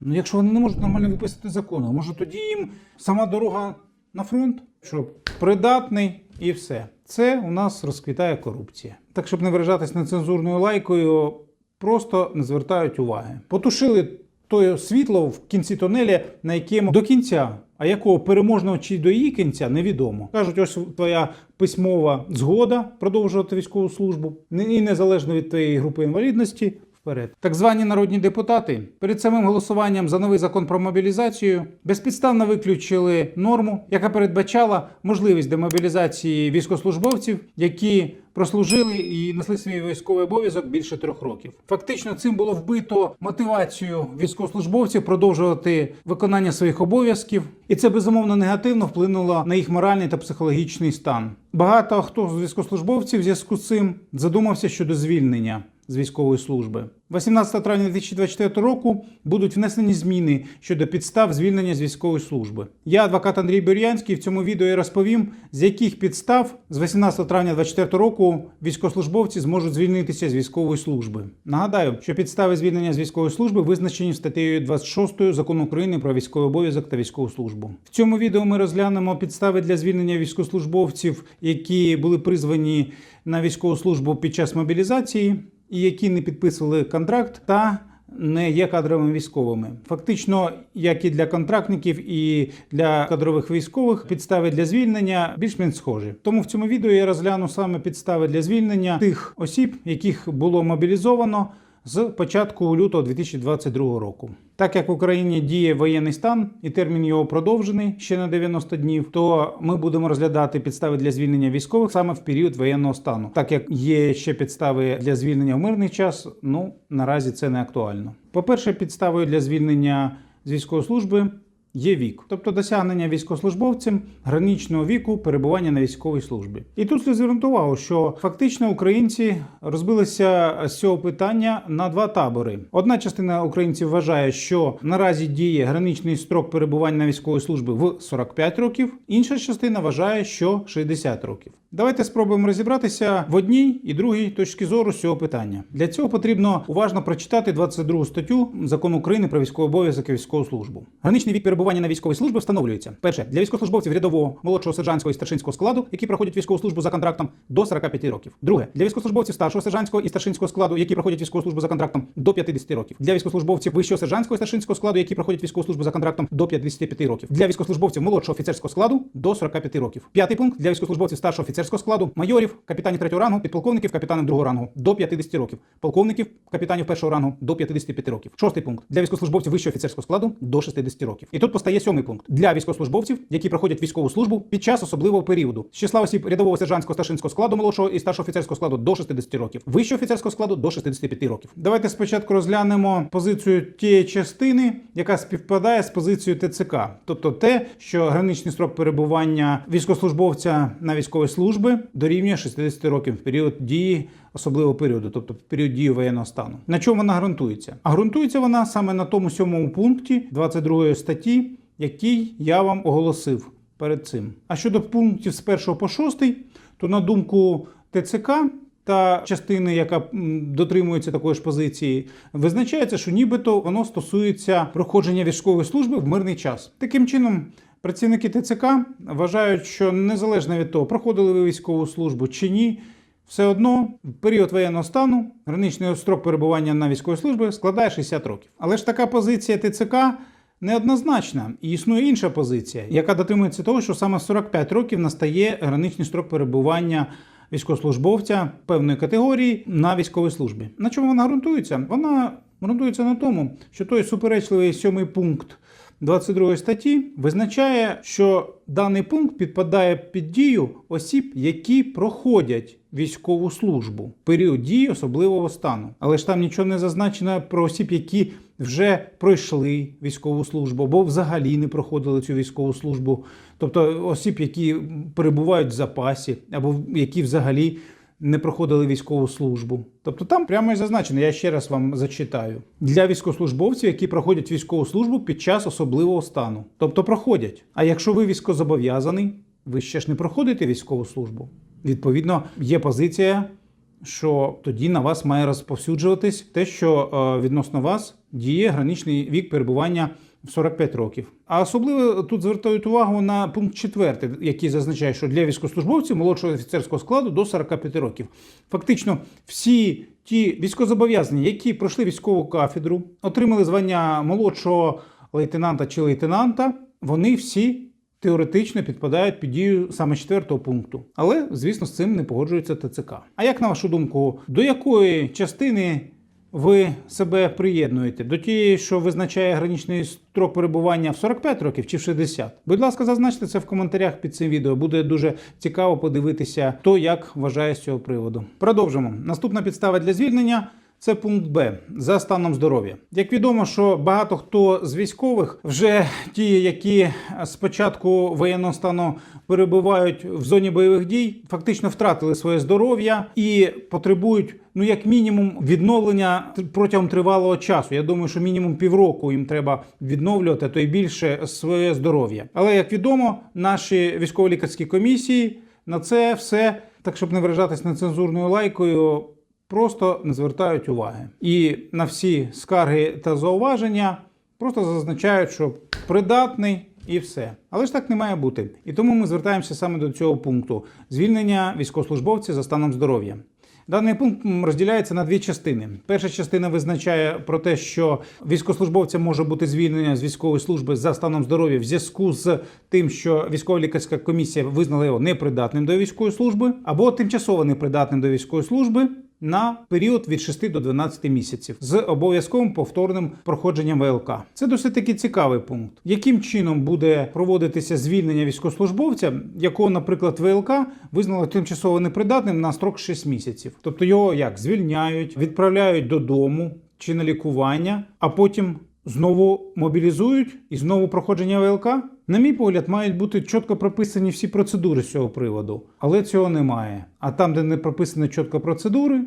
Ну, якщо вони не можуть нормально виписати закони, може тоді їм сама дорога на фронт, щоб придатний і все. Це у нас розквітає корупція. Так, щоб не виражатись нецензурною лайкою, просто не звертають уваги. Потушили то світло в кінці тунеля, на якому до кінця, а якого переможного чи до її кінця, невідомо. Кажуть, ось твоя письмова згода продовжувати військову службу, і незалежно від твоєї групи інвалідності. Вперед. Так звані народні депутати перед самим голосуванням за новий закон про мобілізацію безпідставно виключили норму, яка передбачала можливість демобілізації військовослужбовців, які прослужили і несли свій військовий обов'язок більше трьох років. Фактично, цим було вбито мотивацію військовослужбовців продовжувати виконання своїх обов'язків, і це безумовно негативно вплинуло на їх моральний та психологічний стан. Багато хто з військовослужбовців в зв'язку з цим задумався щодо звільнення з військової служби. 18 травня 2024 року будуть внесені зміни щодо підстав звільнення з військової служби. Я, адвокат Андрій Бур'янський, в цьому відео і розповім, з яких підстав з 18 травня 2024 року військовослужбовці зможуть звільнитися з військової служби. Нагадаю, що підстави звільнення з військової служби визначені статтею 26 закону України про військовий обов'язок та військову службу. В цьому відео ми розглянемо підстави для звільнення військовослужбовців, які були призвані на військову службу під час мобілізації і які не підписували контракт та не є кадровими військовими. Фактично, як і для контрактників, і для кадрових військових, підстави для звільнення більш-менш схожі. Тому в цьому відео я розгляну саме підстави для звільнення тих осіб, яких було мобілізовано з початку лютого 2022 року. Так як в Україні діє воєнний стан і термін його продовжений ще на 90 днів, то ми будемо розглядати підстави для звільнення військових саме в період воєнного стану. Так як є ще підстави для звільнення в мирний час, ну наразі це не актуально. По-перше, підставою для звільнення з військової служби є вік, тобто досягнення військовослужбовцем граничного віку перебування на військовій службі. І тут слід звернути увагу, що фактично українці розбилися з цього питання на два табори. Одна частина українців вважає, що наразі діє граничний строк перебування на військовій службі в 45 років, інша частина вважає, що 60 років. Давайте спробуємо розібратися в одній і другій точці зору з цього питання. Для цього потрібно уважно прочитати 22 статтю закону України про військовий обов'язок і військову службу. Граничний вік перебування на військовій службі встановлюється перше для військовослужбовців рядового, молодшого сержантського і старшинського складу, які проходять військову службу за контрактом до 45 років. Друге для військовослужбовців старшого сержантського і старшинського складу, які проходять військову службу за контрактом до 50 років. Для військовослужбовців вищого сержантського і старшинського складу, які проходять військову службу за контрактом до 55 років. Для військовослужбовців молодшого офіцерського складу до 45 років. П'ятий пункт для військовослужбовців старшого офіцерського складу, майорів, капітанів третього рангу, підполковників, капітанів другого рангу до 50 років, полковників, капітанів першого рангу до 55 років. Шостий пункт для військовослужбовців вищого офіцерського складу до 60 років. І тут постає сьомий пункт. Для військовослужбовців, які проходять військову службу під час особливого періоду. З числа осіб рядового сержантського старшинського складу молодшого і старшого офіцерського складу до 60 років, вищого офіцерського складу до 65 років. Давайте спочатку розглянемо позицію тієї частини, яка співпадає з позицією ТЦК, тобто те, що граничний строк перебування військовослужбовця на військовій службі дорівнює 60 років в період дії особливого періоду, тобто в період дії воєнного стану. На чому вона ґрунтується? А ґрунтується вона саме на тому сьомому пункті 22 статті, який я вам оголосив перед цим. А щодо пунктів з 1 по 6, то на думку ТЦК та частини, яка дотримується такої ж позиції, визначається, що нібито воно стосується проходження військової служби в мирний час. Таким чином. Працівники ТЦК вважають, що незалежно від того, проходили ви військову службу чи ні, все одно в період воєнного стану граничний строк перебування на військовій службі складає 60 років. Але ж така позиція ТЦК неоднозначна. І існує інша позиція, яка дотримується того, що саме в 45 років настає граничний строк перебування військовослужбовця певної категорії на військовій службі. На чому вона ґрунтується? Вона ґрунтується на тому, що той суперечливий сьомий пункт 22 статті визначає, що даний пункт підпадає під дію осіб, які проходять військову службу період дії особливого стану. Але ж там нічого не зазначено про осіб, які вже пройшли військову службу, або взагалі не проходили цю військову службу, тобто осіб, які перебувають в запасі, або які взагалі не проходили військову службу. Тобто там прямо і зазначено, я ще раз вам зачитаю. Для військовослужбовців, які проходять військову службу під час особливого стану. Тобто проходять. А якщо ви військозобов'язаний, ви ще ж не проходите військову службу. Відповідно, є позиція, що тоді на вас має розповсюджуватись те, що е, відносно вас діє граничний вік перебування в 45 років. А особливо тут звертають увагу на пункт 4, який зазначає, що для військовослужбовців молодшого офіцерського складу до 45 років. Фактично, всі ті військовозобов'язані, які пройшли військову кафедру, отримали звання молодшого лейтенанта чи лейтенанта, вони всі теоретично підпадають під дію саме четвертого пункту. Але, звісно, з цим не погоджується ТЦК. А як на вашу думку, до якої частини ви себе приєднуєте? До тієї, що визначає граничний строк перебування в 45 років чи в 60? Будь ласка, зазначте це в коментарях під цим відео. Буде дуже цікаво подивитися, хто як вважає з цього приводу. Продовжимо. Наступна підстава для звільнення. Це пункт Б за станом здоров'я. Як відомо, що багато хто з військових, вже ті, які з початку воєнного стану перебувають в зоні бойових дій, фактично втратили своє здоров'я і потребують, ну як мінімум, відновлення протягом тривалого часу. Я думаю, що мінімум півроку їм треба відновлювати, то й більше своє здоров'я. Але як відомо, наші військово-лікарські комісії на це все, так щоб не виражатись нецензурною лайкою просто не звертають уваги. І на всі скарги та зауваження просто зазначають, що придатний і все. Але ж так не має бути. І тому ми звертаємося саме до цього пункту: звільнення військовослужбовців за станом здоров'я. Даний пункт розділяється на дві частини. Перша частина визначає про те, що військовослужбовця може бути звільнення з військової служби за станом здоров'я в зв'язку з тим, що військово-лікарська комісія визнала його непридатним до військової служби, або тимчасово непридатним до військової служби. На період від 6 до 12 місяців з обов'язковим повторним проходженням ВЛК. Це досить таки цікавий пункт. Яким чином буде проводитися звільнення військовослужбовця, якого, наприклад, ВЛК визнало тимчасово непридатним на строк 6 місяців? Тобто його як звільняють, відправляють додому чи на лікування, а потім знову мобілізують і знову проходження ВЛК? На мій погляд, мають бути чітко прописані всі процедури з цього приводу, але цього немає. А там, де не прописані чітко процедури,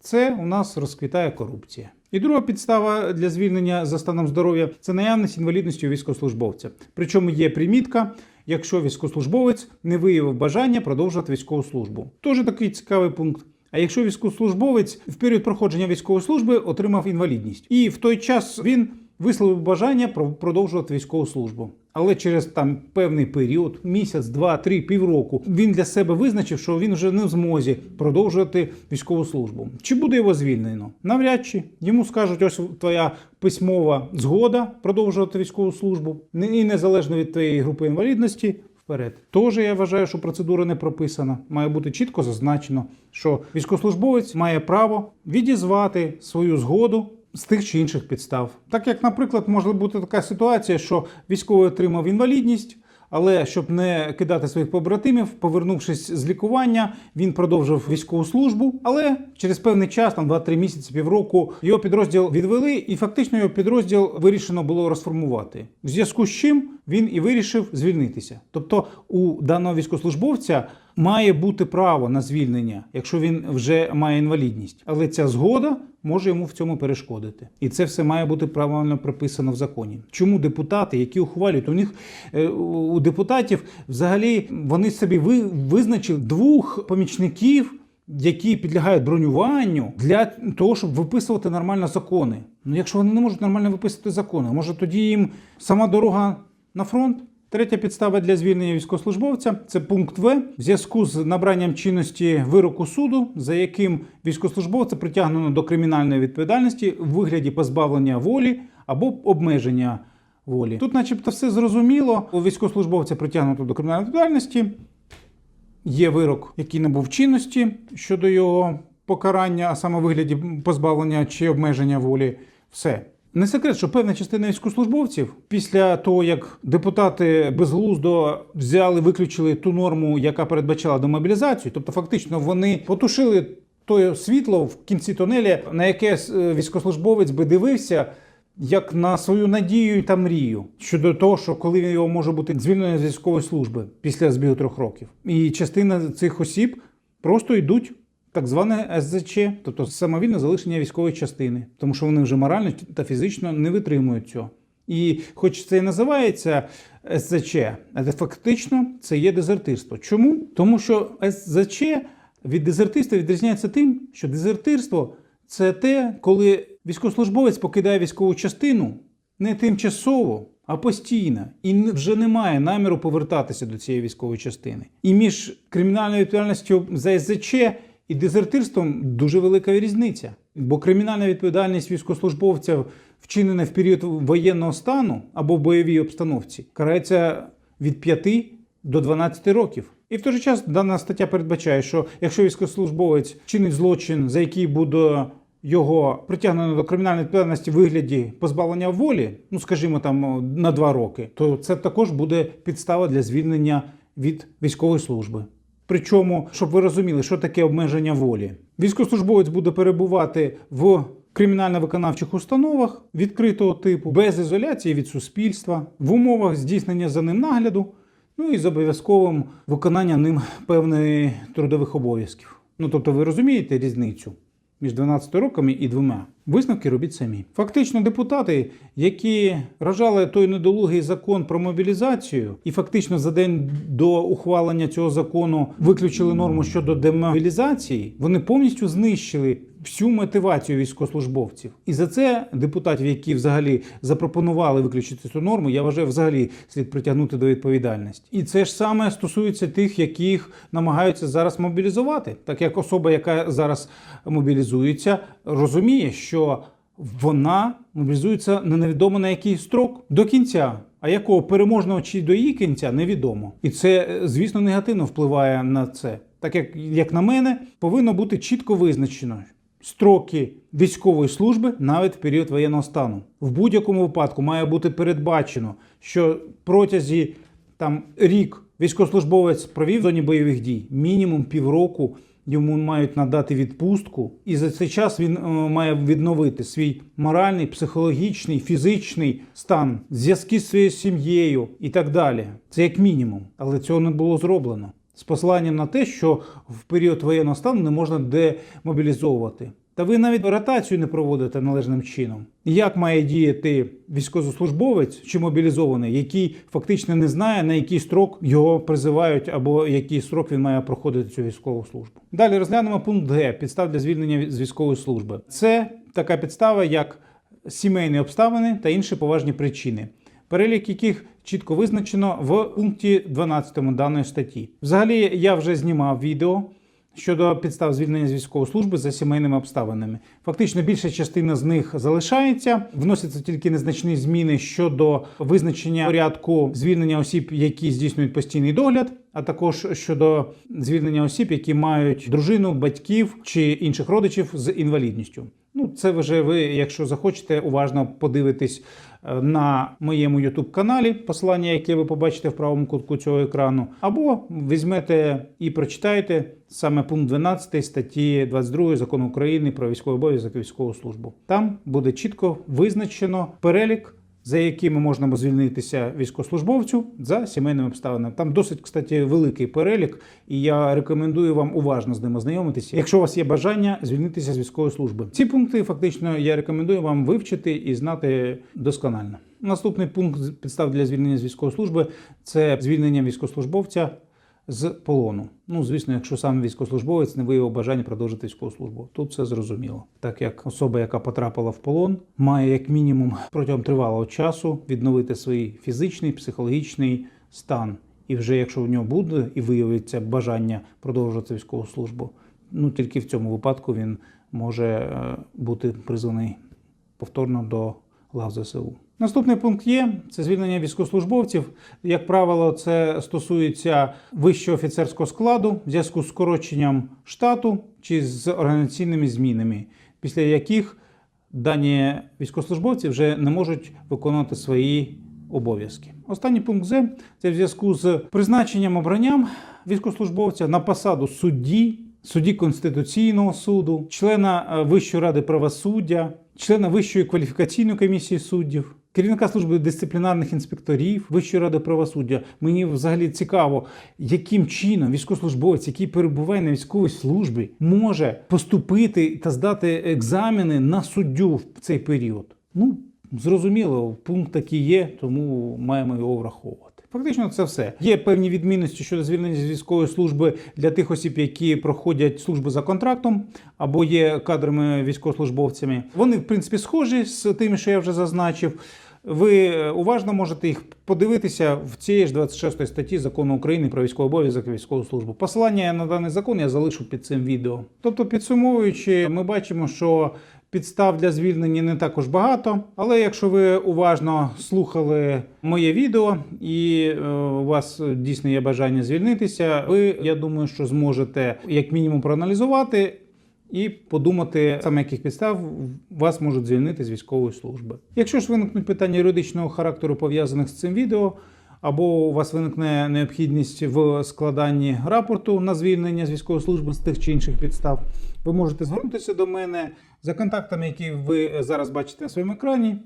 це у нас розквітає корупція. І друга підстава для звільнення за станом здоров'я це наявність інвалідності у військовослужбовця. Причому є примітка, якщо військовослужбовець не виявив бажання продовжувати військову службу. Тоже такий цікавий пункт. А якщо військовослужбовець в період проходження військової служби отримав інвалідність, і в той час він висловив бажання про- продовжувати військову службу. Але через там певний період, місяць, два, три, півроку, він для себе визначив, що він вже не в змозі продовжувати військову службу. Чи буде його звільнено? Навряд чи йому скажуть, ось твоя письмова згода продовжувати військову службу, і незалежно від твоєї групи інвалідності. Вперед, Тоже я вважаю, що процедура не прописана. Має бути чітко зазначено, що військовослужбовець має право відізвати свою згоду з тих чи інших підстав. Так як, наприклад, може бути така ситуація, що військовий отримав інвалідність, але щоб не кидати своїх побратимів, повернувшись з лікування, він продовжив військову службу. Але через певний час, там 2-3 місяці, півроку, його підрозділ відвели, і фактично його підрозділ вирішено було розформувати. В зв'язку з чим він і вирішив звільнитися. Тобто у даного військовослужбовця має бути право на звільнення, якщо він вже має інвалідність. Але ця згода може йому в цьому перешкодити. І це все має бути правильно прописано в законі. Чому депутати, які ухвалюють, у них е, у депутатів взагалі вони собі ви, визначили двох помічників. Які підлягають бронюванню для того, щоб виписувати нормально закони. Ну, якщо вони не можуть нормально виписати закони, може тоді їм сама дорога на фронт? Третя підстава для звільнення військовослужбовця це пункт В. В зв'язку з набранням чинності вироку суду, за яким військовослужбовця притягнено до кримінальної відповідальності в вигляді позбавлення волі або обмеження волі. Тут, начебто, все зрозуміло. У військовослужбовця притягнуто до кримінальної відповідальності. Є вирок, який набув чинності щодо його покарання, а саме вигляді позбавлення чи обмеження волі. Все. Не секрет, що певна частина військовослужбовців після того, як депутати безглуздо взяли, виключили ту норму, яка передбачала демобілізацію, тобто фактично вони потушили те світло в кінці тунелі, на яке е, військовослужбовець би дивився. Як на свою надію та мрію щодо того, що коли його може бути звільнено з військової служби після збігу трьох років, і частина цих осіб просто йдуть так зване СЗЧ, тобто самовільне залишення військової частини, тому що вони вже морально та фізично не витримують цього. І хоч це і називається СЗЧ, але фактично це є дезертирство. Чому? Тому що СЗЧ від дезертирства відрізняється тим, що дезертирство це те, коли Військовослужбовець покидає військову частину не тимчасово, а постійно, і вже немає наміру повертатися до цієї військової частини. І між кримінальною відповідальністю за СЗЧ і дезертирством дуже велика різниця. Бо кримінальна відповідальність військовослужбовця, вчинена в період воєнного стану або в бойовій обстановці, карається від 5 до 12 років. І в той же час дана стаття передбачає, що якщо військовослужбовець чинить злочин, за який буде його притягнено до кримінальної відповідальності в вигляді позбавлення волі, ну скажімо там на два роки, то це також буде підстава для звільнення від військової служби. Причому, щоб ви розуміли, що таке обмеження волі, військовослужбовець буде перебувати в кримінально-виконавчих установах відкритого типу, без ізоляції від суспільства, в умовах здійснення за ним нагляду, ну і з обов'язковим виконанням ним певних трудових обов'язків. Ну тобто, ви розумієте різницю між 12 роками і двома. Висновки робіть самі. Фактично, депутати, які рожали той недолугий закон про мобілізацію, і фактично за день до ухвалення цього закону виключили норму щодо демобілізації, вони повністю знищили всю мотивацію військовослужбовців. І за це депутатів, які взагалі запропонували виключити цю норму, я вважаю, взагалі слід притягнути до відповідальності. І це ж саме стосується тих, яких намагаються зараз мобілізувати, так як особа, яка зараз мобілізується, розуміє, що вона мобілізується на невідомо на який строк до кінця. А якого переможного чи до її кінця невідомо. І це, е, звісно, негативно впливає на це. Так як, як на мене, повинно бути чітко визначено строки військової служби навіть в період воєнного стану. В будь-якому випадку має бути передбачено, що протязі там рік військовослужбовець провів в зоні бойових дій, мінімум півроку. Йому мають надати відпустку, і за цей час він е, має відновити свій моральний, психологічний, фізичний стан, зв'язки з своєю сім'єю і так далі. Це як мінімум, але цього не було зроблено з посиланням на те, що в період воєнного стану не можна демобілізовувати. Та ви навіть ротацію не проводите належним чином. Як має діяти військовослужбовець чи мобілізований, який фактично не знає, на який строк його призивають, або який строк він має проходити цю військову службу? Далі розглянемо пункт Г підстав для звільнення з військової служби. Це така підстава, як сімейні обставини та інші поважні причини перелік яких чітко визначено в пункті 12 даної статті. Взагалі, я вже знімав відео щодо підстав звільнення з військової служби за сімейними обставинами. Фактично, більша частина з них залишається. Вносяться тільки незначні зміни щодо визначення порядку звільнення осіб, які здійснюють постійний догляд. А також щодо звільнення осіб, які мають дружину, батьків чи інших родичів з інвалідністю. Ну, це вже ви, якщо захочете, уважно подивитись е, на моєму youtube каналі, посилання, яке ви побачите в правому кутку цього екрану, або візьмете і прочитаєте саме пункт 12 статті 22 закону України про військовий обов'язок і військову службу. Там буде чітко визначено перелік. За якими можна звільнитися військовослужбовцю за сімейними обставинами. Там досить, кстати, великий перелік, і я рекомендую вам уважно з ним ознайомитися, якщо у вас є бажання звільнитися з військової служби. Ці пункти фактично я рекомендую вам вивчити і знати досконально. Наступний пункт підстав для звільнення з військової служби це звільнення військовослужбовця з полону. Ну, звісно, якщо сам військовослужбовець не виявив бажання продовжити військову службу. Тут все зрозуміло. Так як особа, яка потрапила в полон, має як мінімум протягом тривалого часу відновити свій фізичний, психологічний стан. І вже якщо в нього буде і виявиться бажання продовжувати військову службу, ну тільки в цьому випадку він може е, бути призваний повторно до лав ЗСУ. Наступний пункт є це звільнення військовослужбовців. Як правило, це стосується вищого офіцерського складу в зв'язку з скороченням штату чи з організаційними змінами, після яких дані військовослужбовці вже не можуть виконувати свої обов'язки. Останній пункт З це в зв'язку з призначенням обранням військовослужбовця на посаду судді, судді Конституційного суду, члена е, Вищої ради правосуддя, члена Вищої кваліфікаційної комісії суддів. Керівника служби дисциплінарних інспекторів Вищої ради правосуддя. Мені взагалі цікаво, яким чином військовослужбовець, який перебуває на військовій службі, може поступити та здати екзамени на суддю в цей період. Ну, зрозуміло, пункт такий є, тому маємо його враховувати. Фактично, це все. Є певні відмінності щодо звільнення з військової служби для тих осіб, які проходять службу за контрактом або є кадрами військовослужбовцями. Вони, в принципі, схожі з тими, що я вже зазначив. Ви е, уважно можете їх подивитися в цієї ж 26 статті закону України про військовий обов'язок і військову службу. Посилання на даний закон я залишу під цим відео. Тобто, підсумовуючи, ми бачимо, що підстав для звільнення не також багато. Але якщо ви уважно слухали моє відео і е, у вас дійсно є бажання звільнитися, ви я думаю, що зможете як мінімум проаналізувати і подумати, саме яких підстав вас можуть звільнити з військової служби. Якщо ж виникнуть питання юридичного характеру пов'язаних з цим відео, або у вас виникне необхідність в складанні рапорту на звільнення з військової служби з тих чи інших підстав, ви можете звернутися до мене за контактами, які ви зараз бачите на своєму екрані,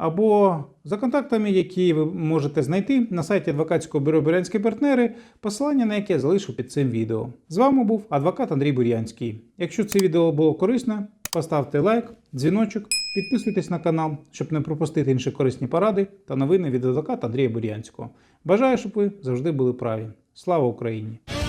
або за контактами, які ви можете знайти на сайті адвокатського бюро Бурянські партнери, посилання на яке залишу під цим відео. З вами був адвокат Андрій Бурянський. Якщо це відео було корисно, поставте лайк, дзвіночок, підписуйтесь на канал, щоб не пропустити інші корисні поради та новини від адвоката Андрія Бурянського. Бажаю, щоб ви завжди були праві. Слава Україні!